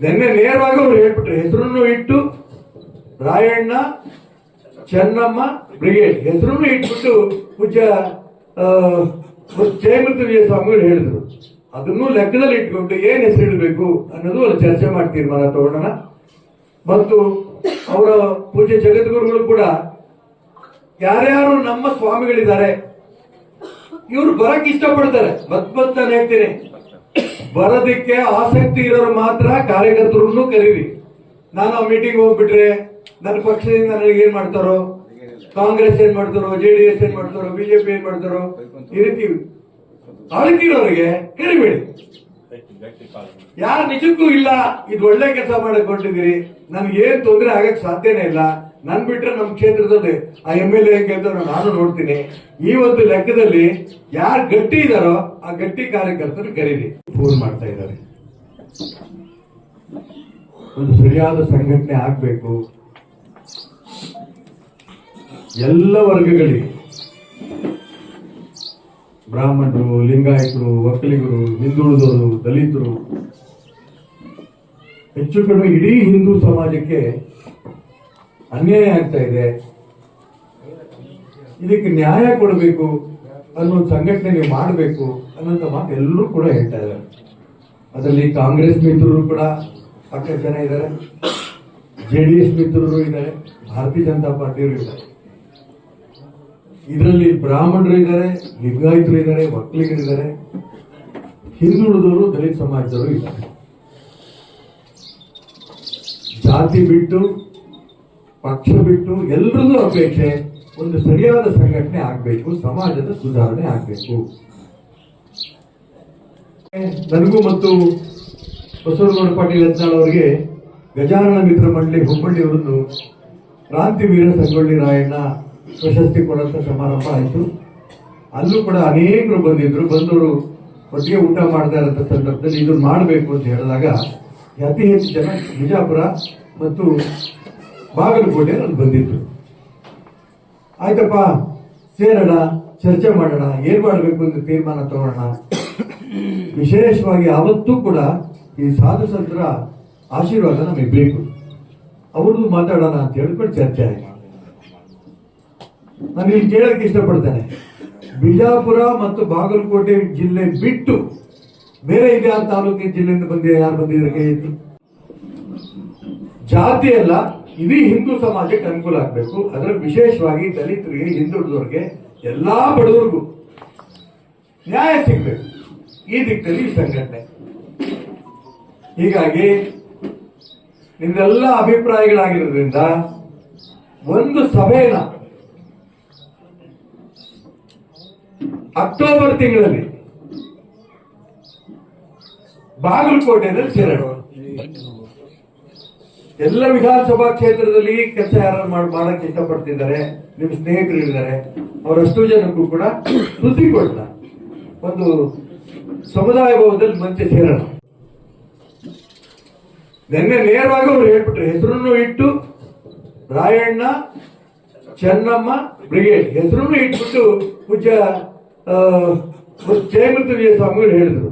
ನಿನ್ನೆ ನೇರವಾಗಿ ಅವ್ರು ಹೇಳ್ಬಿಟ್ರು ಹೆಸರನ್ನು ಇಟ್ಟು ರಾಯಣ್ಣ ಚೆನ್ನಮ್ಮ ಬ್ರಿಗೇಡ್ ಹೆಸರನ್ನು ಇಟ್ಬಿಟ್ಟು ಪೂಜ್ಯ ಆ, ಜಯಮೃತ್ಯುಂಜಯ ಸ್ವಾಮಿಗಳು ಹೇಳಿದ್ರು. ಅದನ್ನು ಲೆಕ್ಕದಲ್ಲಿ ಇಟ್ಕೊಂಡು ಏನ್ ಹೆಸರು ಇಡಬೇಕು ಅನ್ನೋದು ಅಲ್ಲಿ ಚರ್ಚೆ ಮಾಡಿ ತೀರ್ಮಾನ ತಗೊಂಡನ ಮತ್ತು ಅವರ ಪೂಜೆ ಜಗದ್ಗುರುಗಳು ಕೂಡ ಯಾರ್ಯಾರು ನಮ್ಮ ಸ್ವಾಮಿಗಳಿದ್ದಾರೆ ಇವ್ರು ಬರಕ್ ಇಷ್ಟಪಡ್ತಾರೆ. ಮತ್ ಮತ್ ನಾನು ಹೇಳ್ತೀನಿ. ಬರೋದಿಕ್ಕೆ ಆಸಕ್ತಿ ಇರೋರು ಮಾತ್ರ ಕಾರ್ಯಕರ್ತರನ್ನು ಕರೀರಿ. ನಾನು ಆ ಮೀಟಿಂಗ್ ಹೋಗ್ಬಿಟ್ರೆ ನನ್ನ ಪಕ್ಷದಿಂದ ನನಗೆ ಏನ್ ಮಾಡ್ತಾರೋ? ಕಾಂಗ್ರೆಸ್ ಏನ್ ಮಾಡ್ತಾರೋ? ಜೆ ಡಿ ಎಸ್ ಏನ್ ಮಾಡ್ತಾರೋ? ಬಿಜೆಪಿ ಏನ್ ಮಾಡ್ತಾರೋ? ಈ ರೀತಿ ಅಳಕಿರೋರಿಗೆ ಕರಿಬೇಡಿ. ಯಾರು ನಿಜಕ್ಕೂ ಇಲ್ಲ, ಇದು ಒಳ್ಳೆ ಕೆಲಸ ಮಾಡಕ್ ಹೊರಟಿದ್ದೀರಿ ನನ್ಗೆ ಏನ್ ತೊಂದರೆ ಆಗಕ್ ಸಾಧ್ಯನೇ ಇಲ್ಲ. ನನ್ ಬಿಟ್ರೆ ನಮ್ ಕ್ಷೇತ್ರದಲ್ಲಿ ಆ ಎಂ ಎಲ್ ಎ ನಾನು ನೋಡ್ತೀನಿ. ಈ ಒಂದು ಲೆಕ್ಕದಲ್ಲಿ ಯಾರು ಗಟ್ಟಿ ಇದಾರೋ ಆ ಗಟ್ಟಿ ಕಾರ್ಯಕರ್ತರು ಕರೀರಿ ಫೋನ್ ಮಾಡ್ತಾ ಇದ್ದಾರೆ. ಒಂದು ಸರಿಯಾದ ಸಂಘಟನೆ ಆಗ್ಬೇಕು. ಎಲ್ಲ ವರ್ಗಗಳಿಗೆ. ಬ್ರಾಹ್ಮಣರು, ಲಿಂಗಾಯತರು ಒಕ್ಕಲಿಗರು ಹಿಂದುಳಿದವರು, ದಲಿತರು. ಹೆಚ್ಚು ಕಡಿಮೆ ಇಡೀ ಹಿಂದೂ ಸಮಾಜಕ್ಕೆ ಅನ್ಯಾಯ ಆಗ್ತಾ ಇದೆ. ಇದಕ್ಕೆ ನ್ಯಾಯ ಕೊಡಬೇಕು ಅನ್ನೋ ಸಂಘಟನೆ ನೀವು ಮಾಡಬೇಕು ಅನ್ನೋಂಥ ಮಾತು ಎಲ್ಲರೂ ಕೂಡ ಹೇಳ್ತಾ ಇದ್ದಾರೆ. ಅದರಲ್ಲಿ ಕಾಂಗ್ರೆಸ್ ಮಿತ್ರರು ಕೂಡ ಸಾಕಷ್ಟು ಜನ ಇದ್ದಾರೆ. ಜೆ ಡಿ ಎಸ್ ಮಿತ್ರರು ಇದ್ದಾರೆ. ಭಾರತೀಯ ಜನತಾ ಪಾರ್ಟಿಯವರು ಇದ್ದಾರೆ. ಇದರಲ್ಲಿ ಬ್ರಾಹ್ಮಣರು ಇದ್ದಾರೆ, ಲಿಂಗಾಯತರು ಇದ್ದಾರೆ ಒಕ್ಕಲಿಗರಿದ್ದಾರೆ ಹಿಂದುಳಿದವರು ದಲಿತ ಸಮಾಜದವರು ಇದ್ದಾರೆ. ಜಾತಿ ಬಿಟ್ಟು ಪಕ್ಷ ಬಿಟ್ಟು ಎಲ್ಲರದ್ದು ಅಪೇಕ್ಷೆ, ಒಂದು ಸರಿಯಾದ ಸಂಘಟನೆ ಆಗಬೇಕು, ಸಮಾಜದ ಸುಧಾರಣೆ ಆಗಬೇಕು. ನನಗೂ ಮತ್ತು ಬಸವನಗೌಡ ಪಾಟೀಲ್ ಯತ್ನಾಳ್ ಅವರಿಗೆ ಗಜಾನನ ಮಿತ್ರ ಮಂಡಳಿ ಹುಬ್ಬಳ್ಳಿ ಅವರನ್ನು ಕ್ರಾಂತಿವೀರ ಸಂಗೊಳ್ಳಿ ರಾಯಣ್ಣ ಪ್ರಶಸ್ತಿ ಕೊಡುವಂತ ಸಮಾರಂಭ ಆಯಿತು. ಅಲ್ಲೂ ಕೂಡ ಅನೇಕರು ಬಂದಿದ್ರು. ಬಂದವರು ಒಟ್ಟಿಗೆ ಊಟ ಮಾಡ್ತಾ ಇರೋಂಥ ಸಂದರ್ಭದಲ್ಲಿ ಇದನ್ನು ಮಾಡಬೇಕು ಅಂತ ಹೇಳಿದಾಗ ಅತಿ ಹೆಚ್ಚು ಜನ ಬಿಜಾಪುರ ಮತ್ತು ಬಾಗಲಕೋಟೆ ನಾನು ಬಂದಿದ್ದು ಆಯ್ತಪ್ಪ, ಸೇರೋಣ, ಚರ್ಚೆ ಮಾಡೋಣ, ಏನ್ ಮಾಡಬೇಕು ಅಂತ ತೀರ್ಮಾನ ತಗೋಣ. ವಿಶೇಷವಾಗಿ ಅವತ್ತೂ ಕೂಡ ಈ ಸಾಧು ಸಂತರ ಆಶೀರ್ವಾದ ನಮಗೆ ಬೇಕು. ಅವ್ರದ್ದು ಮಾತಾಡೋಣ ಅಂತ ಹೇಳ್ಕೊಂಡು ಚರ್ಚೆ ಆಯ್ತು. ನಾನು ಇಲ್ಲಿ ಕೇಳಕ್ಕೆ ಇಷ್ಟಪಡ್ತೇನೆ. ಬಿಜಾಪುರ ಮತ್ತು ಬಾಗಲಕೋಟೆ ಜಿಲ್ಲೆ ಬಿಟ್ಟು ಬೇರೆ ಇದೆ ತಾಲೂಕಿನ ಜಿಲ್ಲೆಯಿಂದ ಬಂದಿದೆ, ಯಾರು ಬಂದಿದ್ದಾರೆ ಜಾತಿ ಅಲ್ಲ. ಇಡೀ ಹಿಂದೂ ಸಮಾಜಕ್ಕೆ ಅನುಕೂಲ ಆಗಬೇಕು. ಅದರ ವಿಶೇಷವಾಗಿ ದಲಿತರಿಗೆ, ಹಿಂದುಳಿದವ್ರಿಗೆ, ಎಲ್ಲಾ ಬಡವರಿಗೂ ನ್ಯಾಯ ಸಿಗ್ಬೇಕು. ಈ ದಿಕ್ಕಲ್ಲಿ ಸಂಘಟನೆ. ಹೀಗಾಗಿ ನಿಮ್ದೆಲ್ಲ ಅಭಿಪ್ರಾಯಗಳಾಗಿರೋದ್ರಿಂದ ಒಂದು ಸಭೆನ ಅಕ್ಟೋಬರ್ ತಿಂಗಳಲ್ಲಿ ಬಾಗಲಕೋಟೆಯಲ್ಲಿ ಸೇರೋಣ ಎಲ್ಲ ವಿಧಾನಸಭಾ ಕ್ಷೇತ್ರದಲ್ಲಿ ಕೆಲಸ ಯಾರು ಮಾಡಕ್ ಇಷ್ಟಪಡ್ತಿದ್ದಾರೆ ನಿಮ್ಮ ಸ್ನೇಹಿತರು ಇದ್ದಾರೆ ಅವರಷ್ಟು ಜನಕ್ಕೂ ಕೂಡ ಸುದ್ದಿ ಕೊಡ್ಲ ಒಂದು ಸಮುದಾಯ ಭವನದಲ್ಲಿ ಮಂಚೆ ಸೇರೋಣ. ನಿನ್ನೆ ನೇರವಾಗಿ ಅವ್ರು ಹೇಳ್ಬಿಟ್ರು ಹೆಸರನ್ನು ಇಟ್ಟು ರಾಯಣ್ಣ ಚೆನ್ನಮ್ಮ ಬ್ರಿಗೇಡ್ ಹೆಸರನ್ನು ಇಟ್ಬಿಟ್ಟು ಪೂಜ್ಯ ಆ, ಜಯಮೃತ್ಯುಂಜಯ ಸ್ವಾಮಿಗಳು ಹೇಳಿದ್ರು.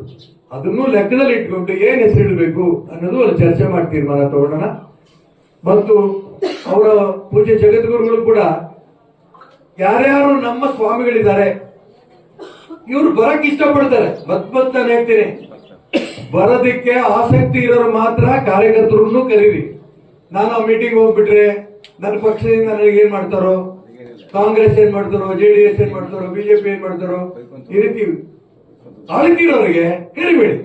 ಅದನ್ನು ಲೆಕ್ಕದಲ್ಲಿ ಇಟ್ಕೊಂಡು ಏನ್ ಹೆಸರು ಇಡಬೇಕು ಅನ್ನೋದು ಅಲ್ಲಿ ಚರ್ಚೆ ಮಾಡಿ ತೀರ್ಮಾನ ತಗೊಳ್ಳೋಣ ಮತ್ತು ಅವರ ಪೂಜ್ಯ ಜಗದ್ಗುರುಗಳು ಕೂಡ ಯಾರ್ಯಾರು ನಮ್ಮ ಸ್ವಾಮಿಗಳಿದ್ದಾರೆ, ಇವ್ರು ಬರಕ್ ಇಷ್ಟಪಡ್ತಾರೆ. ಮತ್ ಮತ್ ನಾನು ಹೇಳ್ತೀನಿ. ಬರೋದಿಕ್ಕೆ ಆಸಕ್ತಿ ಇರೋರು ಮಾತ್ರ ಕಾರ್ಯಕರ್ತರನ್ನು ಕರೀರಿ. ನಾನು ಆ ಮೀಟಿಂಗ್ ಹೋಗ್ಬಿಟ್ರೆ ನನ್ನ ಪಕ್ಷದಿಂದ ನನಗೆ ಏನ್ ಮಾಡ್ತಾರೋ? ಕಾಂಗ್ರೆಸ್ ಏನ್ ಮಾಡ್ತಾರೋ? ಜೆ ಡಿ ಎಸ್ ಏನ್ ಮಾಡ್ತಾರೋ? ಬಿಜೆಪಿ ಏನ್ ಮಾಡ್ತಾರೋ? ಈ ರೀತಿ ಅಳಕಿರೋರಿಗೆ ಕರಿಬೇಡಿ.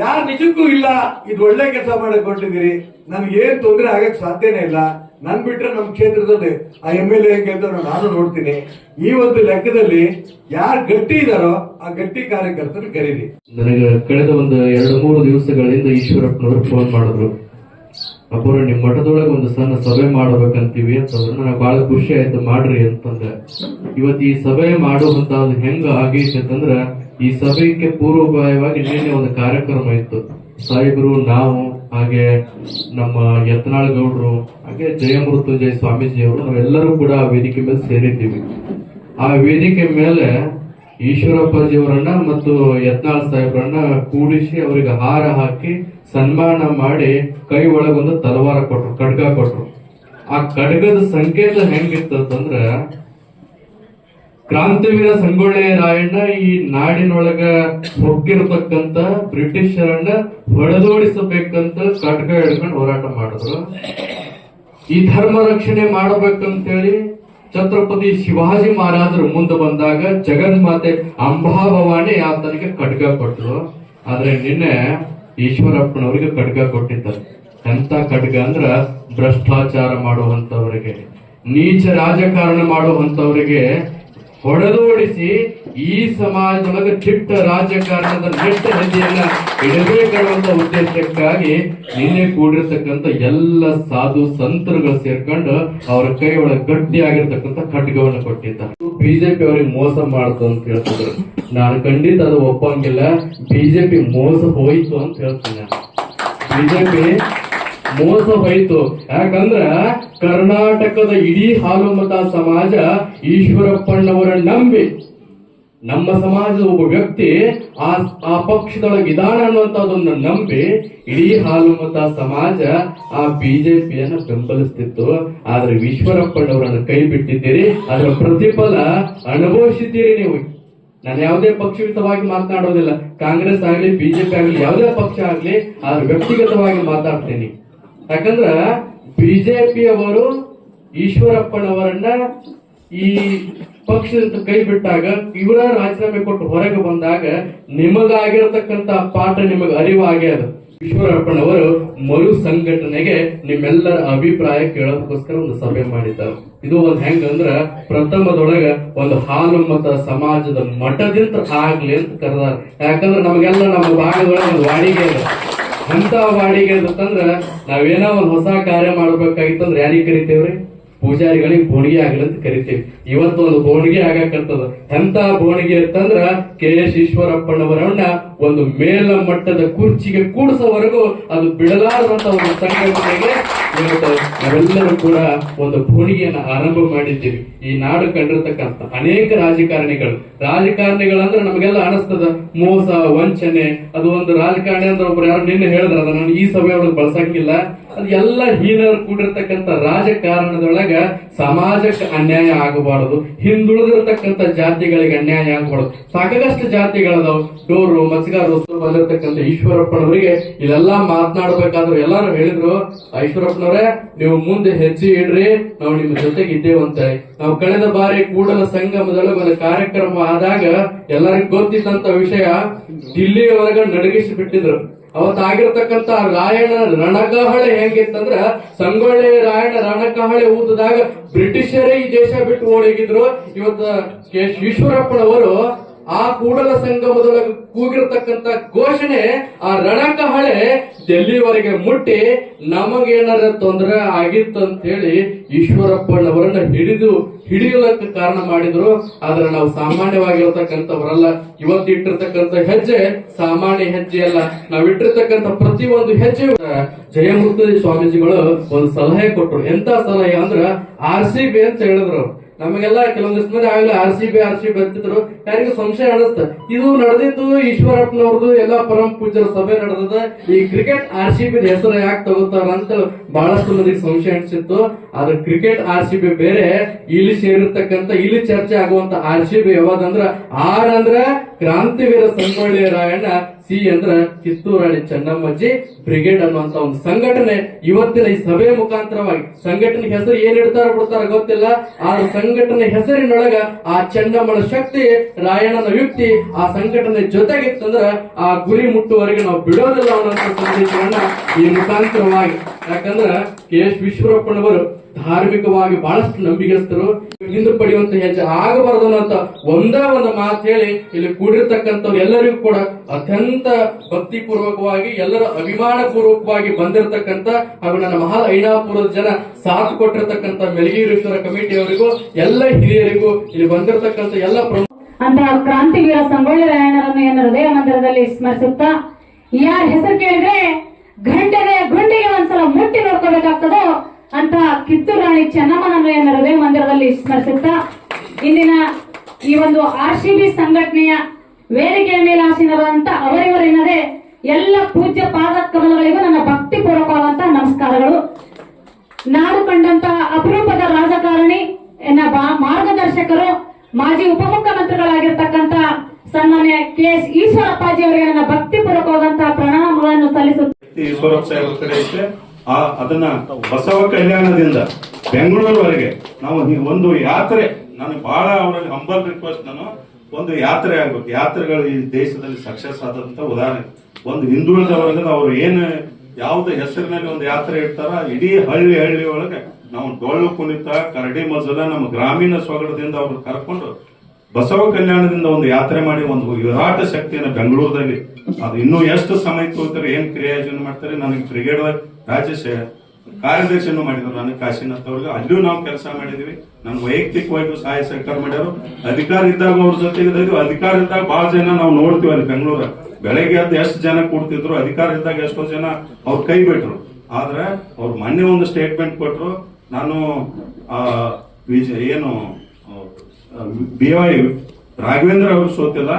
ಯಾರು ನಿಜಕ್ಕೂ ಇಲ್ಲ, ಇದು ಒಳ್ಳೆ ಕೆಲಸ ಮಾಡಕ್ ಹೊರಟಿದ್ದೀರಿ. ನನ್ಗೆ ಏನ್ ತೊಂದರೆ ಆಗಕ್ ಸಾಧ್ಯನೇ ಇಲ್ಲ. ನನ್ ಬಿಟ್ರೆ ನಮ್ ಕ್ಷೇತ್ರದಲ್ಲಿ ಆ ಎಂ ಎಲ್ ಎ ನಾನು ನೋಡ್ತೀನಿ. ಈ ಒಂದು ಲೆಕ್ಕದಲ್ಲಿ ಯಾರು ಗಟ್ಟಿ ಇದಾರೋ ಆ ಗಟ್ಟಿ ಕಾರ್ಯಕರ್ತರು ಕರೀರಿ. ನನಗೆ ಕಳೆದ ಒಂದು ಎರಡು ಮೂರು ದಿವಸಗಳಿಂದ ಈಶ್ವರಪ್ಪನವರು ಫೋನ್ ಮಾಡಿದ್ರು. ಅಪ್ಪರು ನಿಮ್ ಮಠದೊಳಗೆ ಒಂದು ಸಣ್ಣ ಸಭೆ ಮಾಡಬೇಕಂತೀವಿ ಅಂತಂದ್ರೆ. ನನಗೆ ಬಹಳ ಖುಷಿ ಆಯ್ತು, ಮಾಡ್ರಿ ಅಂತಂದ್ರೆ ಇವತ್ತು ಈ ಸಭೆ ಮಾಡುವಂತ ಹೆಂಗ ಆಗೈತೆ ಅಂತಂದ್ರ ಈ ಸಭೆಗೆ ಪೂರ್ವಭಾಯವಾಗಿ ನಿನ್ನೆ ಒಂದು ಕಾರ್ಯಕ್ರಮ ಇತ್ತು. ಸಾಹೇಬರು, ನಾವು, ಹಾಗೆ ನಮ್ಮ ಯತ್ನಾಳ್ ಗೌಡ್ರು, ಹಾಗೆ ಜಯಮೃತ್ಯುಂಜಯ ಸ್ವಾಮೀಜಿ ಅವರು, ನಾವೆಲ್ಲರೂ ಕೂಡ ಆ ವೇದಿಕೆ ಮೇಲೆ ಸೇರಿದ್ದೀವಿ. ಆ ವೇದಿಕೆ ಮೇಲೆ ಈಶ್ವರಪ್ಪಾಜಿಯವರನ್ನ ಮತ್ತು ಯತ್ನಾಳ್ ಸಾಹೇಬ್ರನ್ನ ಕೂಡಿಸಿ ಅವರಿಗೆ ಹಾರ ಹಾಕಿ ಸನ್ಮಾನ ಮಾಡಿ ಕೈ ಒಳಗೊಂದು ತಲವಾರ ಕೊಟ್ರು, ಖಡ್ಗ ಕೊಟ್ರು. ಆ ಖಡ್ಗದ ಸಂಕೇತ ಹೆಂಗಿತ್ತಂದ್ರ ಕ್ರಾಂತಿವೀರ ಸಂಗೊಳ್ಳಿ ರಾಯಣ್ಣ ಈ ನಾಡಿನೊಳಗ ಹೊಕ್ಕಿರತಕ್ಕಂತ ಬ್ರಿಟಿಷರನ್ನ ಹೊಡೆದೋಡಿಸಬೇಕಂತ ಕಟ್ಕ ಹಿಡ್ಕೊಂಡು ಹೋರಾಟ ಮಾಡಿದ್ರು. ಈ ಧರ್ಮ ರಕ್ಷಣೆ ಮಾಡಬೇಕಂತೇಳಿ ಛತ್ರಪತಿ ಶಿವಾಜಿ ಮಹಾರಾಜರು ಮುಂದೆ ಬಂದಾಗ ಜಗನ್ಮಾತೆ ಅಂಬಾಭವಾನಿ ಆತನಿಗೆ ಖಡ್ಗ ಕೊಟ್ಟರು ಆದ್ರೆ ನಿನ್ನೆ ಈಶ್ವರಪ್ಪನವರಿಗೆ ಖಡ್ಗ ಕೊಟ್ಟಿದ್ದಾರೆ. ಎಂತ ಖಡ್ಗ ಅಂದ್ರ ಭ್ರಷ್ಟಾಚಾರ ಮಾಡುವಂತವರಿಗೆ, ನೀಚ ರಾಜಕಾರಣ ಮಾಡುವಂತವರಿಗೆ ಹೊಡೆದೋಡಿಸಿ ಈ ಸಮಾಜದೊಳಗೆ ಚಿಟ್ಟ ರಾಜಕಾರಣದ ನೆಟ್ಟ ಹೆಜ್ಜೆಯನ್ನ ಇಡಬೇಕನ್ನುವಂತ ಉದ್ದೇಶಕ್ಕಾಗಿ ನಿನ್ನೆ ಕೂಡಿರ್ತಕ್ಕಂಥ ಎಲ್ಲ ಸಾಧು ಸಂತರುಗಳು ಸೇರ್ಕೊಂಡು ಅವರ ಕೈ ಒಳಗೆ ಗಟ್ಟಿಯಾಗಿರ್ತಕ್ಕಂಥ ಖಡ್ಗವನ್ನು ಕೊಟ್ಟಿದ್ದಾರೆ. ಬಿಜೆಪಿ ಅವ್ರಿಗೆ ಮೋಸ ಮಾಡ್ತು ಅಂತ ಹೇಳ್ತಿದ್ರು. ನಾನು ಖಂಡಿತ ಅದು ಒಪ್ಪಂಗಿಲ್ಲ. ಬಿಜೆಪಿ ಮೋಸ ಹೋಯ್ತು ಅಂತ ಹೇಳ್ತೀನಿ ಬಿಜೆಪಿ ಮೋಸ ಹೋಯ್ತು. ಯಾಕಂದ್ರ ಕರ್ನಾಟಕದ ಇಡೀ ಹಾಲು ಮತ ಸಮಾಜ ಈಶ್ವರಪ್ಪಣ್ಣವರ ನಂಬಿ. ನಮ್ಮ ಸಮಾಜದ ಒಬ್ಬ ವ್ಯಕ್ತಿ ಆ ಆ ಪಕ್ಷದೊಳಗೆ ಇದಾನ ಅನ್ನುವಂತದನ್ನ ನಂಬಿ ಇಡೀ ಹಾಲು ಮತ ಸಮಾಜ ಆ ಬಿಜೆಪಿಯನ್ನ ಬೆಂಬಲಿಸ್ತಿತ್ತು. ಆದ್ರೆ ಈಶ್ವರಪ್ಪಣ್ಣವರನ್ನ ಕೈ ಬಿಟ್ಟಿದ್ದೀರಿ. ಅದರ ಪ್ರತಿಫಲ ಅನುಭವಿಸಿದ್ದೀರಿ ನೀವು. ನಾನು ಯಾವುದೇ ಪಕ್ಷಯುತವಾಗಿ ಮಾತನಾಡೋದಿಲ್ಲ. ಕಾಂಗ್ರೆಸ್ ಆಗಲಿ, ಬಿಜೆಪಿ ಆಗಲಿ, ಯಾವುದೇ ಪಕ್ಷ ಆಗಲಿ, ಆದ್ರೆ ವ್ಯಕ್ತಿಗತವಾಗಿ ಮಾತಾಡ್ತೀನಿ. ಯಾಕಂದ್ರ ಬಿಜೆಪಿ ಅವರು ಈಶ್ವರಪ್ಪನವರನ್ನ ಈ ಪಕ್ಷದಿಂದ ಕೈ ಬಿಟ್ಟಾಗ ಇವರ ರಾಜೀನಾಮೆ ಕೊಟ್ಟು ಹೊರಗೆ ಬಂದಾಗ ನಿಮಗಾಗಿರತಕ್ಕಂತ ಪಾಠ ನಿಮಗೆ ಅರಿವಾಗ್ಯದ. ಈಶ್ವರಪ್ಪನವರು ಮರು ಸಂಘಟನೆಗೆ ನಿಮ್ಮೆಲ್ಲರ ಅಭಿಪ್ರಾಯ ಕೇಳೋದಕ್ಕೋಸ್ಕರ ಒಂದು ಸಭೆ ಮಾಡಿದ್ದಾರೆ. ಇದು ಒಂದು ಹೆಂಗಂದ್ರ ಪ್ರಥಮದೊಳಗ ಒಂದು ಹಾಲು ಮತ ಸಮಾಜದ ಮಠದಿಂದ ಆಗ್ಲಿ ಅಂತ ಕರೆದಾರ. ಯಾಕಂದ್ರೆ ನಮಗೆಲ್ಲ ನಮ್ಮ ಭಾಗದೊಳಗೆ ಒಂದು ವಾಡಿಗೆ ಅದ. ಅಂತ ಬಾಡಿಗೆ ಅಂತಂದ್ರ ನಾವೇನೋ ಒಂದ್ ಹೊಸ ಕಾರ್ಯ ಮಾಡ್ಬೇಕಾಗಿತ್ತಂದ್ರ ಯಾರಿಗೆ ಕರಿತೇವ್ರಿ? ಪೂಜಾರಿಗಳಿಗೆ ಬೋಣಿಗೆ ಆಗಲಿ ಅಂತ ಕರಿತೀವಿ. ಇವತ್ತು ಒಂದು ಬೋಣಿಗೆ ಆಗಕ್ಕಂತದ ಎಂತ ಬೋಣಿಗೆ ಅಂತಂದ್ರ ಕೆ ಎಸ್ ಈಶ್ವರಪ್ಪನವರನ್ನ ಒಂದು ಮೇಲ ಮಟ್ಟದ ಕುರ್ಚಿಗೆ ಕೂಡಿಸೋವರೆಗೂ ಅದು ಬಿಡಲಾರದಂತ ಒಂದು ಸಂಘಟನೆಗೆ ನಾವೆಲ್ಲರೂ ಕೂಡ ಒಂದು ಬೋಣಿಗೆಯನ್ನ ಆರಂಭ ಮಾಡಿದ್ದೀವಿ. ಈ ನಾಡು ಕಂಡಿರ್ತಕ್ಕಂಥ ಅನೇಕ ರಾಜಕಾರಣಿಗಳು. ರಾಜಕಾರಣಿಗಳಂದ್ರೆ ನಮಗೆಲ್ಲ ಅನಿಸ್ತದ, ಮೋಸ, ವಂಚನೆ, ಅದು ಒಂದು ರಾಜಕಾರಣಿ ಅಂದ್ರೆ ಒಬ್ರು ಯಾರು ನಿನ್ನೆ ಹೇಳಿದ್ರ ಅದ ನಾನು ಈ ಸಭೆ ಒಳಗೆ ಬಳಸಂಗಿಲ್ಲ. ಅದು ಎಲ್ಲ ಹೀನರು ಕೂಡಿರ್ತಕ್ಕಂಥ ರಾಜಕಾರಣದೊಳಗ ಸಮಾಜಕ್ಕೆ ಅನ್ಯಾಯ ಆಗಬಾರದು. ಹಿಂದುಳಿದಿರ್ತಕ್ಕಂಥ ಜಾತಿಗಳಿಗೆ ಅನ್ಯಾಯ ಆಗಬಾರದು. ಸಾಕಷ್ಟು ಜಾತಿಗಳದಾವ್. ಡೋರು ಮಚ್ಚಗಾರು ಬಂದಿರತಕ್ಕಂಥ ಈಶ್ವರಪ್ಪನವರಿಗೆ ಇಲ್ಲೆಲ್ಲಾ ಮಾತನಾಡ್ಬೇಕಾದ್ರೆ ಎಲ್ಲಾರು ಹೇಳಿದ್ರು "ಆ ಈಶ್ವರಪ್ಪನವರೇ ನೀವು ಮುಂದೆ ಹೆಜ್ಜೆ ಇಡ್ರಿ, ನಾವು ನಿಮ್ಮ ಜೊತೆಗೆ ಇದ್ದೇವಂತ ನಾವು ಕಳೆದ ಬಾರಿ ಕೂಡಲ ಸಂಗಮದೊಳಗೆ ಒಂದು ಕಾರ್ಯಕ್ರಮ ಆದಾಗ ಎಲ್ಲರಿಗೂ ಗೊತ್ತಿದ್ದಂತ ವಿಷಯ ದಿಲ್ಲಿಯವರೆಗೆ ನಡಗಿಸಿ ಬಿಟ್ಟಿದ್ರು. ಅವತ್ತಾಗಿರ್ತಕ್ಕಂತ ರಾಯಣ ರಣಕಹಳೆ ಹೆಂಗಿತ್ತಂದ್ರ ಸಂಗೊಳ್ಳಿ ರಾಯಣ ರಣಕಹಳೆ ಊತದಾಗ ಬ್ರಿಟಿಷರೇ ಈ ದೇಶ ಬಿಟ್ಟು ಓಡೋಗಿದ್ರು. ಇವತ್ತು ಕೆ. ಈಶ್ವರಪ್ಪನವರು ಆ ಕೂಡಲ ಸಂಗಮದೊಳಗೆ ಕೂಗಿರ್ತಕ್ಕಂತ ಘೋಷಣೆ, ಆ ರಣಕಹಳೆ ಡೆಲ್ಲಿವರೆಗೆ ಮುಟ್ಟಿ ನಮಗೇನಾರ ತೊಂದರೆ ಆಗಿತ್ತು ಅಂತ ಹೇಳಿ ಈಶ್ವರಪ್ಪನವರನ್ನ ಹಿಡಿದು, ಹಿಡಿಯಲಕ್ಕೆ ಕಾರಣ ಮಾಡಿದ್ರು. ಆದ್ರೆ ನಾವು ಸಾಮಾನ್ಯವಾಗಿರತಕ್ಕಂಥವರಲ್ಲ. ಇವತ್ತು ಇಟ್ಟಿರ್ತಕ್ಕಂಥ ಹೆಜ್ಜೆ ಸಾಮಾನ್ಯ ಹೆಜ್ಜೆ ಅಲ್ಲ. ನಾವು ಇಟ್ಟಿರ್ತಕ್ಕಂಥ ಪ್ರತಿ ಒಂದು ಹೆಜ್ಜೆ ಜಯಮೂರ್ತಿ ಸ್ವಾಮೀಜಿಗಳು ಒಂದು ಸಲಹೆ ಕೊಟ್ಟರು ಎಂತ ಸಲಹೆ ಅಂದ್ರ ಆರ್ ಸಿ ಬಿ ಅಂತ ಹೇಳಿದ್ರು. ನಮಗೆಲ್ಲ ಕೆಲವೊಂದಿಷ್ಟು ಮಂದಿ ಆಗ್ಲೇ R C B R C B ಯಾರಿಗೂ ಸಂಶಯ ಅನಿಸ್ತ ಇದು ನಡೆದಿದ್ದು ಈಶ್ವರಪ್ಪನವ್ರದ್ದು ಎಲ್ಲ ಪರಮ ಪೂಜ್ಯರ ಸಭೆ ನಡೆದದ. ಈ ಕ್ರಿಕೆಟ್ ಆರ್ ಸಿ ಬಿ ಹೆಸರು ಯಾಕೆ ತಗೋತಾರ ಅಂತ ಬಹಳಷ್ಟು ಮಂದಿಗೆ ಸಂಶಯ ಅನಿಸಿತ್ತು. ಆದ್ರೆ ಕ್ರಿಕೆಟ್ ಆರ್ ಸಿ ಬಿ ಬೇರೆ, ಇಲ್ಲಿ ಸೇರಿರ್ತಕ್ಕಂಥ, ಇಲ್ಲಿ ಚರ್ಚೆ ಆಗುವಂತ ಆರ್ ಸಿ ಬಿ ಯಾವ್ದಂದ್ರ ಆರ್ ಅಂದ್ರ ಕ್ರಾಂತಿವೀರ ಸಂಗೊಳ್ಳಿ ರಾಯಣ್ಣ ಸಿ ಅಂದ್ರ ಕಿತ್ತೂರಾಣಿ ಚೆನ್ನಮ್ಮಜ್ಜಿ, ಬ್ರಿಗೇಡ್ ಅನ್ನುವಂತ ಒಂದು ಸಂಘಟನೆ ಇವತ್ತಿನ ಈ ಸಭೆ ಮುಖಾಂತರವಾಗಿ. ಸಂಘಟನೆ ಹೆಸರು ಏನ್ ಇಡ್ತಾರ ಬಿಡ್ತಾರ ಗೊತ್ತಿಲ್ಲ ಆ ಸಂಘಟನೆ ಹೆಸರಿನೊಳಗ ಆ ಚೆನ್ನಮ್ಮನ ಶಕ್ತಿ, ರಾಯಣ್ಣನ ಯುಕ್ತಿ, ಆ ಸಂಘಟನೆ ಜೊತೆಗಿತ್ತಂದ್ರ ಆ ಗುರಿ ಮುಟ್ಟುವರೆಗೆ ನಾವು ಬಿಡೋದಿಲ್ಲ ಅನ್ನುವಂತ ಸಂದೇಶವನ್ನ ಈ ಮುಖಾಂತರವಾಗಿ. ಯಾಕಂದ್ರ ಕೆ ಎಸ್ ವಿಶ್ವರಪ್ಪನವರು ಧಾರ್ಮಿಕವಾಗಿ ಬಹಳಷ್ಟು ನಂಬಿಕೆಸ್ತರು ಹಿಂದೆ ಪಡೆಯುವಂತ ಹೆಜ್ಜೆ ಆಗಬಾರದು ಅಂತ ಒಂದೇ ಒಂದು ಮಾತು ಹೇಳಿ ಇಲ್ಲಿ ಕೂಡಿರ್ತಕ್ಕಂಥವ್ರು ಎಲ್ಲರಿಗೂ ಕೂಡ ಅತ್ಯಂತ ಭಕ್ತಿ ಪೂರ್ವಕವಾಗಿ ಎಲ್ಲರ ಅಭಿಮಾನ ಪೂರ್ವಕವಾಗಿ ಬಂದಿರತಕ್ಕಂತ ಹಾಗೂ ನನ್ನ ಮಹಾ ಐನಾಪುರದ ಜನ ಸಾಥ್ ಕೊಟ್ಟಿರ್ತಕ್ಕಂಥ ಮೆಲಗೀರೇಶ್ವರ ಕಮಿಟಿಯವರಿಗೂ ಎಲ್ಲ ಹಿರಿಯರಿಗೂ ಇಲ್ಲಿ ಬಂದಿರತಕ್ಕಂಥ ಎಲ್ಲ ಪ್ರಮುಖ ಅಂತಹ ಕ್ರಾಂತಿವೀರ ಸಂಗೊಳ್ಳಿ ರಾಯಣ್ಣರನ್ನು ಏನು ಹೃದಯ ಮಂದಿರದಲ್ಲಿ ಸ್ಮರಿಸುತ್ತಾ ಯಾರ ಹೆಸರು ಕೇಳಿದ್ರೆ ಗಂಟೆಗೆ ಗುಂಡಿಗೆ ಒಂದ್ಸಲ ಮುಟ್ಟಿ ನೋಡ್ಕೋಬೇಕಾಗ್ತದೋ ಅಂತ ಕಿತ್ತೂರು ರಾಣಿ ಚೆನ್ನಮ್ಮನನ್ನು ಏನು ಹೃದಯ ಮಂದಿರದಲ್ಲಿ ಸ್ಮರಿಸುತ್ತಾ, ಇಂದಿನ ಈ ಒಂದು ಆರ್ ಸಿ ಬಿ ಸಂಘಟನೆಯ ವೇದಿಕೆಯ ಮೇಲೆ ಆಸೀನರಾದಂತ ಅವರಿವರೆನ್ನದೇ ಎಲ್ಲ ಪೂಜ್ಯ ಪಾದ ಕಮಲಗಳಿಗೂ ನನ್ನ ಭಕ್ತಿ ಪೂರ್ವಕವಾದಂತಹ ನಮಸ್ಕಾರಗಳು. ನಾನು ಕಂಡಂತ ಅಪರೂಪದ ರಾಜಕಾರಣಿ ಎನ್ನ ಮಾರ್ಗದರ್ಶಕರು, ಮಾಜಿ ಉಪಮುಖ್ಯಮಂತ್ರಿಗಳಾಗಿರ್ತಕ್ಕಂತ ಸನ್ಮಾನ್ಯ ಕೆ ಎಸ್ ಈಶ್ವರಪ್ಪಾಜಿ ಅವರಿಗೆ ನನ್ನ ಭಕ್ತಿ ಪೂರ್ವಕವಾದಂತಹ ಪ್ರಣಾಮಗಳನ್ನು ಸಲ್ಲಿಸುತ್ತೇನೆ ಆ, ಅದನ್ನ ಬಸವ ಕಲ್ಯಾಣದಿಂದ ಬೆಂಗಳೂರುವರೆಗೆ ನಾವು ಒಂದು ಯಾತ್ರೆ ನಾನು ಬಹಳ ಅವರಲ್ಲಿ ಹಂಬಲ್ ರಿಕ್ವೆಸ್ಟ್ ನಾನು, ಒಂದು ಯಾತ್ರೆ ಆಗ್ಬೇಕು. ಯಾತ್ರೆಗಳು ಈ ದೇಶದಲ್ಲಿ ಸಕ್ಸಸ್ ಆದಂತ ಉದಾಹರಣೆ. ಒಂದು ಹಿಂದುಳಿದ ವರ್ಗದ ಅವರು ಏನು, ಯಾವ್ದು ಹೆಸರಿನಲ್ಲಿ ಒಂದು ಯಾತ್ರೆ ಇಡ್ತಾರ, ಇಡೀ ಹಳ್ಳಿ ಹಳ್ಳಿ ಒಳಗೆ ನಾವು ಡೊಳ್ಳು ಕುಣಿತ, ಕರಡಿ ಮಜಲ, ನಮ್ಮ ಗ್ರಾಮೀಣ ಸ್ವಗಡದಿಂದ ಅವ್ರು ಕರ್ಕೊಂಡು ಬಸವ ಕಲ್ಯಾಣದಿಂದ ಒಂದು ಯಾತ್ರೆ ಮಾಡಿ, ಒಂದು ವಿರಾಟ ಶಕ್ತಿಯನ್ನು ಬೆಂಗಳೂರಲ್ಲಿ ಅದು ಇನ್ನೂ ಎಷ್ಟು ಸಮಯ ತಗೋತಾರೆ, ಏನ್ ಕ್ರಿಯಾಯೋಜನೆ ಮಾಡ್ತಾರೆ, ನನಗೆ ಬ್ರಿಗೇಡ್ ರಾಜ್ಯ ಕಾರ್ಯದರ್ಶಿಯನ್ನು ಮಾಡಿದ್ರು ನನಗೆ ಕಾಶಿನಾಥ್ ಅವ್ರಿಗೆ ಅಲ್ಲೂ ನಾವು ಕೆಲಸ ಮಾಡಿದ್ವಿ ನಮ್ಗೆ ವೈಯಕ್ತಿಕವಾಗಿ ಸಹಾಯ ಸಹಕಾರ ಮಾಡ್ಯಾರು. ಅಧಿಕಾರ ಇದ್ದಾಗ ಅವ್ರ ಜೊತೆಗೆ ಅಧಿಕಾರ ಇದ್ದಾಗ ಬಹಳ ಜನ ನಾವು ನೋಡ್ತೀವಿ ಅಲ್ಲಿ ಬೆಂಗಳೂರ. ಬೆಳಗ್ಗೆ ಎದ್ದು ಎಷ್ಟು ಜನ ಕೊಡ್ತಿದ್ರು, ಅಧಿಕಾರ ಇದ್ದಾಗ ಎಷ್ಟೋ ಜನ ಅವ್ರು ಕೈ ಬಿಟ್ರು. ಆದ್ರೆ ಅವ್ರು ಮೊನ್ನೆ ಒಂದು ಸ್ಟೇಟ್ಮೆಂಟ್ ಕೊಟ್ರು. ನಾನು ಏನು ಬಿ ವೈ ರಾಘವೇಂದ್ರ ಅವರು ಸೋತಿಲ್ಲ.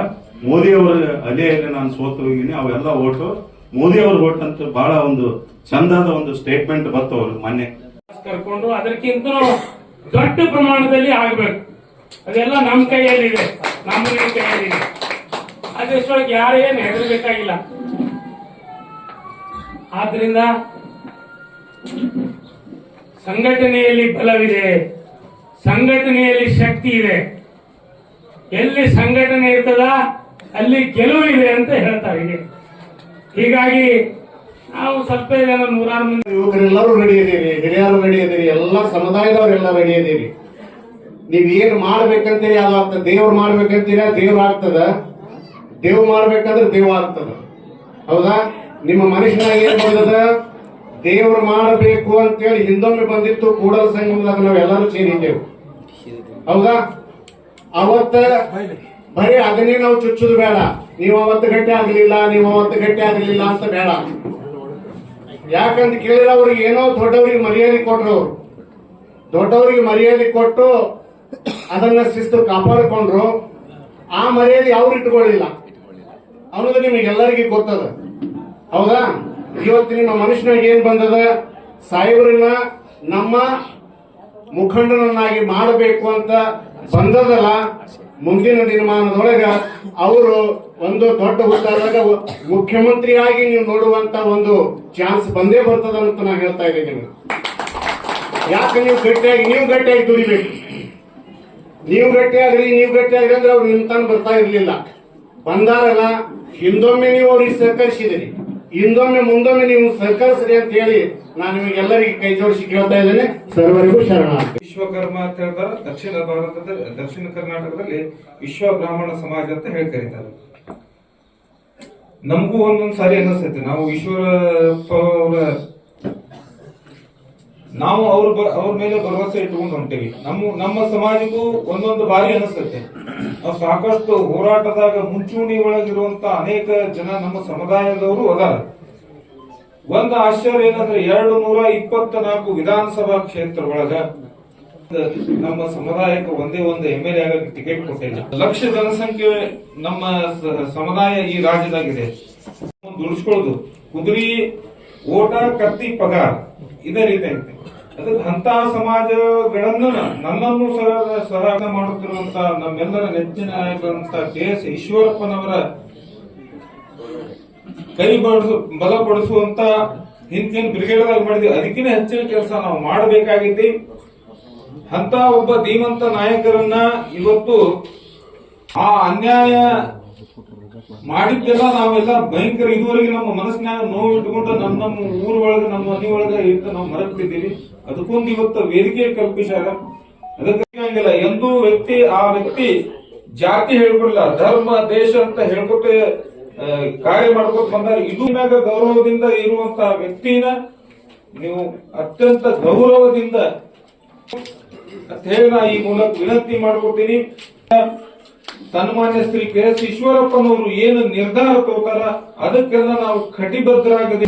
ಮೋದಿ ಅವರ ಅಲೆಯಲ್ಲಿ ನಾನು ಸೋತು ಹೋಗಿನಿ ಅವೆಲ್ಲ ಓಟು. ಮೋದಿ ಅವರು ಕೊಟ್ಟಂತ ಬಹಳ ಒಂದು ಚಂದದ ಒಂದು ಸ್ಟೇಟ್ಮೆಂಟ್ ಬಂತು ಅವರು ಮೊನ್ನೆ. ಕರ್ಕೊಂಡು ಅದಕ್ಕಿಂತ ದೊಡ್ಡ ಪ್ರಮಾಣದಲ್ಲಿ ಆಗ್ಬೇಕು. ಅದೆಲ್ಲ ನಮ್ಮ ಕೈಯಲ್ಲಿದೆ. ನಮ್ಮ ಕೈಯಲ್ಲಿದೆ. ಅದಷ್ಟೊಳಗೆ ಯಾರೇನು ಹೆದರ್ಬೇಕಾಗಿಲ್ಲ. ಆದ್ರಿಂದ ಸಂಘಟನೆಯಲ್ಲಿ ಬಲವಿದೆ. ಸಂಘಟನೆಯಲ್ಲಿ ಶಕ್ತಿ ಇದೆ. ಎಲ್ಲಿ ಸಂಘಟನೆ ಇರ್ತದ ಅಲ್ಲಿ ಗೆಲುವು ಇದೆ ಅಂತ ಹೇಳ್ತಾರೆ. ಹೀಗಾಗಿ ನಾವು ಸ್ವಲ್ಪ ಜನ ನೂರಾರು ಮಂದಿ ಯುವಕರೆಲ್ಲರೂ ರೆಡಿ ಇದೀರಿ ಹಿರಿಯರು ರೆಡಿ ಇದೀರಿ ಎಲ್ಲ ಸಮುದಾಯದವರೆಲ್ಲ ರೆಡಿ ಇದೀರಿ ನೀವ್ ಏನ್ ಮಾಡ್ಬೇಕಂತೀರಿ, ಅದು ಆಗ್ತದೆ. ದೇವ್ರು ಮಾಡ್ಬೇಕಂತೀರ, ದೇವ್ರ ಆಗ್ತದ. ದೇವ್ ಮಾಡ್ಬೇಕಂದ್ರೆ ದೇವ್ ಆಗ್ತದ. ಹೌದಾ? ನಿಮ್ಮ ಮನುಷ್ಯನ ಏನ್ ಬಂದದ ದೇವ್ರು ಮಾಡಬೇಕು ಅಂತೇಳಿ ಹಿಂದೊಮ್ಮೆ ಬಂದಿತ್ತು, ಕೂಡಲ ಸಂಗಮದಾಗ ನಾವೆಲ್ಲರೂ ಸೇರಿದ್ದೇವೆ. ಹೌದಾ? ಅವತ್ತ ಬರೀ ಅದನ್ನೇ ನಾವು ಚುಚ್ಚುದು ಬೇಡ. ನೀವು ಅವತ್ತು ಗಂಟೆ ಆಗಲಿಲ್ಲ, ನೀವು ಅವತ್ತು ಗಂಟೆ ಆಗಲಿಲ್ಲ ಅಂತ ಬೇಡ. ಯಾಕಂತ ಕೇಳಿದ್ರೆ ಅವ್ರಿಗೆ ಏನೋ ದೊಡ್ಡವರಿಗೆ ಮರ್ಯಾದೆ ಕೊಟ್ರು. ಅವ್ರು ದೊಡ್ಡವರಿಗೆ ಮರ್ಯಾದೆ ಕೊಟ್ಟು ಅದನ್ನ ಶಿಸ್ತು ಕಾಪಾಡಿಕೊಂಡ್ರು. ಆ ಮರ್ಯಾದೆ ಅವ್ರು ಇಟ್ಕೊಳ್ಳಿಲ್ಲ. ಅನ್ನೋದು ನಿಮಗೆಲ್ಲರಿಗೂ ಗೊತ್ತದ. ಹೌದಾ? ಇವತ್ತು ನಿಮ್ಮ ಮನುಷ್ಯನಾಗ ಏನ್ ಬಂದದ? ಸಾಹೇಬ್ರನ್ನ ನಮ್ಮ ಮುಖಂಡನನ್ನಾಗಿ ಮಾಡಬೇಕು ಅಂತ ಬಂದದಲ್ಲ. ಮುಂದಿನ ದಿನಮಾನದೊಳಗ ಅವರು ಒಂದು ದೊಡ್ಡ ಹುದ್ದಾದಾಗ ಮುಖ್ಯಮಂತ್ರಿಯಾಗಿ ನೀವು ನೋಡುವಂತ ಒಂದು ಚಾನ್ಸ್ ಬಂದೇ ಬರ್ತದ ಅಂತ ನಾ ಹೇಳ್ತಾ ಇದ್ದೀನಿ ಯಾಕೆ ನೀವು ಗಟ್ಟಿಯಾಗಿ ನೀವು ಗಟ್ಟಿಯಾಗಿ ದುಡಿಬೇಕು. ನೀವು ಗಟ್ಟಿಯಾಗ್ರಿ ನೀವು ಗಟ್ಟಿಯಾಗ್ರಿ ಅಂದ್ರೆ ಅವ್ರು ನಿಂತಾನು ತನ ಬರ್ತಾ ಇರ್ಲಿಲ್ಲ. ಬಂದಾರಲ್ಲ, ಹಿಂದೊಮ್ಮೆ ನೀವು ಅವ್ರಿಗೆ ಸಹಕರಿಸಿದಿರಿ. ಹಿಂದೊಮ್ಮೆ ಮುಂದೊಮ್ಮೆ ನೀವು ಸರಿ ಅಂತ ಹೇಳಿ ನಾನು ನಿಮಗೆಲ್ಲರಿಗೆ ಕೈ ಜೋಡಿಸಿ ಕೇಳ್ತಾ ಇದ್ದೇನೆ. ಸರ್ವರಿಗೂ ಶರಣ. ವಿಶ್ವಕರ್ಮ ಅಂತ ಹೇಳ್ತಾರೆ ದಕ್ಷಿಣ ಭಾರತದ ದಕ್ಷಿಣ ಕರ್ನಾಟಕದಲ್ಲಿ ವಿಶ್ವ ಬ್ರಾಹ್ಮಣ ಸಮಾಜ ಅಂತ ಹೇಳಿ ಕರೀತಾರೆ. ನಮಗೂ ಒಂದೊಂದು ಸಾರಿ ಅನ್ನಿಸ್ತೈತೆ ನಾವು ಈಶ್ವರಪ್ಪ ಅವರ ನಾವು ಅವ್ರ ಅವ್ರ ಮೇಲೆ ಭರವಸೆ ಇಟ್ಟುಕೊಂಡು ಹೊಂಟೇವಿ. ನಮ್ಮ ನಮ್ಮ ಸಮಾಜಕ್ಕೂ ಒಂದೊಂದು ಬಾರಿ ಅನಿಸ್ತೈತೆ ನಾವು ಸಾಕಷ್ಟು ಹೋರಾಟದಾಗ ಮುಂಚೂಣಿ ಒಳಗಿರುವಂತ ಅನೇಕ ಜನ ನಮ್ಮ ಸಮುದಾಯದವರು ಅದಾರ. ಒಂದು ಆಶ್ಚರ್ಯ ಏನಂದ್ರೆ ಎರಡು ನೂರ ಇಪ್ಪತ್ತ ನಾಲ್ಕು ವಿಧಾನಸಭಾ ಕ್ಷೇತ್ರ ಒಳಗ ನಮ್ಮ ಸಮುದಾಯಕ್ಕೆ ಒಂದೇ ಒಂದು ಎಂ ಎಲ್ ಎ ಆಗಕ್ಕೆ ಟಿಕೆಟ್ ಕೊಟ್ಟಿಲ್ಲ ಲಕ್ಷ ಜನಸಂಖ್ಯೆ ನಮ್ಮ ಸಮುದಾಯ ಈ ರಾಜ್ಯದಾಗಿದೆ. ದುಡಿಸ್ಕೊಳ್ಳೋದು ಕುದುರಿ, ಓಟ, ಕತ್ತಿ, ಪಗಾರ. ಇದೇ ರೀತಿ ಐತೆ. ಅದಕ್ಕೆ ಅಂತ ಸಮಾಜಗಳನ್ನು ನನ್ನನ್ನು ಸಹ ಸಹಾಯ ಮಾಡುತ್ತಿರುವಂತ ನಮ್ಮೆಲ್ಲರ ನೆಚ್ಚಿನ ನಾಯಕರಂತ ಕೆ ಎಸ್ ಈಶ್ವರಪ್ಪನವರ ಕೈ ಬಡಿಸು ಬಲಪಡಿಸುವಂತ ಹಿಂದಿನ ಬ್ರಿಗೇಡ್ದಾಗ ಮಾಡಿದ್ವಿ. ಅದಕ್ಕಿಂತ ಹೆಚ್ಚಿನ ಕೆಲಸ ನಾವು ಮಾಡಬೇಕಾಗಿದ್ದಿ. ಅಂತ ಒಬ್ಬ ಧೀಮಂತ ನಾಯಕರನ್ನ ಇವತ್ತು ಆ ಅನ್ಯಾಯ ಮಾಡಿದ್ದೆಲ್ಲ ನಾವೆಲ್ಲ ಭಯಂಕರ ಇದುವರೆಗೆ ನಮ್ಮ ಮನಸ್ಸಿನಾಗ ನೋವು ಇಟ್ಕೊಂಡು ನಮ್ಮ ನಮ್ಮ ಊರೊಳಗೆ ನಮ್ಮ ಮನೆ ಒಳಗೆ ಇಟ್ಟು ನಾವು ಮರಕ್ತಿದ್ದೀವಿ ಅದಕ್ಕೊಂದು ಇವತ್ತು ವೇದಿಕೆ ಕಲ್ಪಿಸ್ಯಾರ ಅದಕ್ಕಿಲ್ಲ ಎಂದೂ ವ್ಯಕ್ತಿ, ಆ ವ್ಯಕ್ತಿ ಜಾತಿ ಹೇಳ್ಕೊಡಲ್ಲ ಧರ್ಮ, ದೇಶ ಅಂತ ಹೇಳ್ಕೊಟ್ಟೆ ಕಾರ್ಯ ಮಾಡ್ಕೊತ ಬಂದಾರ. ಇದು ಗೌರವದಿಂದ ಇರುವಂತ ವ್ಯಕ್ತಿನ ನೀವು ಅತ್ಯಂತ ಗೌರವದಿಂದ ಅಂತ ನಾ ಈ ಮೂಲಕ ವಿನಂತಿ ಮಾಡ್ಕೊತೀನಿ ಸನ್ಮಾನ್ಯ ಶ್ರೀ ಕೆ ಎಸ್ ಈಶ್ವರಪ್ಪನವರು ಏನು ನಿರ್ಧಾರ ತಗೋತಾರ, ಅದಕ್ಕೆಲ್ಲ ನಾವು ಕಟಿಬದ್ಧರಾಗದೆ